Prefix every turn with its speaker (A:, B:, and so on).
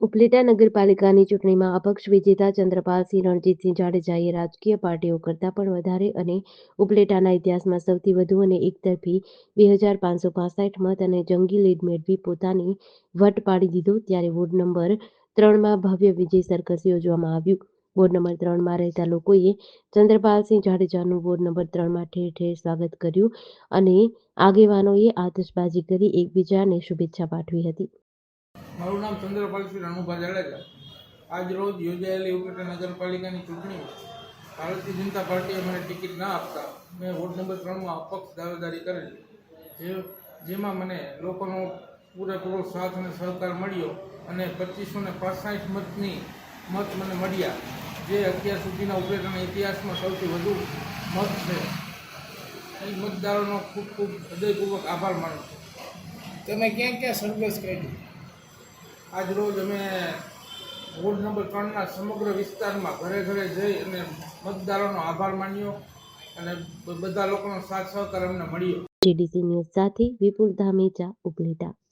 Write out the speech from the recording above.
A: ઉપલેટા નગરપાલિકાની ચૂંટણીમાં અપક્ષ વિજેતા ચંદ્રપાલસિંહ રણજીતસિંહ જાડેજાએ રાજકીય પાર્ટીઓ કરતાં પણ વધારે અને ઉપલેટાના ઇતિહાસમાં સૌથી વધુ અને એકતરફી બે હજાર પાંચસો પાસઠ મત અને જંગી લીડ મેળવી પોતાની વટ પાડી દીધો ત્યારે વોર્ડ નંબર ત્રણમાં ભવ્ય વિજય સરઘસ યોજવામાં આવ્યું. વોર્ડ નંબર ત્રણમાં રહેતા લોકોએ ચંદ્રપાલસિંહ જાડેજાનું વોર્ડ નંબર ત્રણમાં ઠેર ઠેર સ્વાગત કર્યું અને આગેવાનોએ આતશબાજી કરી એકબીજાને શુભેચ્છા પાઠવી હતી.
B: મારું નામ ચંદ્રપાલસિંહ રણુભા જાડેજા. આજ રોજ યોજાયેલી ઉપલેટા નગરપાલિકાની ચૂંટણી. ભારતીય જનતા પાર્ટીએ મને ટિકિટ ના આપતા મેં વોર્ડ નંબર ત્રણમાં અપક્ષ દાવેદારી કરેલી. જે, જેમાં મને લોકોનો પૂરેપૂરો સાથ અને સહકાર મળ્યો અને પચીસો ને પાસઠ મતની મત મને મળ્યા. જે અત્યાર સુધીના ઉપલેટાના ઇતિહાસમાં સૌથી વધુ મત છે. એ મતદારોનો ખૂબ ખૂબ હૃદયપૂર્વક આભાર માનું છું.
C: તમે ક્યાં ક્યાં સંઘર્ષ કાઢી
B: આજ રોજ અમે વોર્ડ નંબર ત્રણના સમગ્ર વિસ્તારમાં ઘરે ઘરે જઈ અને મતદારોનો આભાર માન્યો અને બધા લોકોનો સાથ સહકાર અમને મળ્યો.
A: જીડીસી ન્યૂઝ સાથે વિપુલ ધામેચા, ઉપલેટા.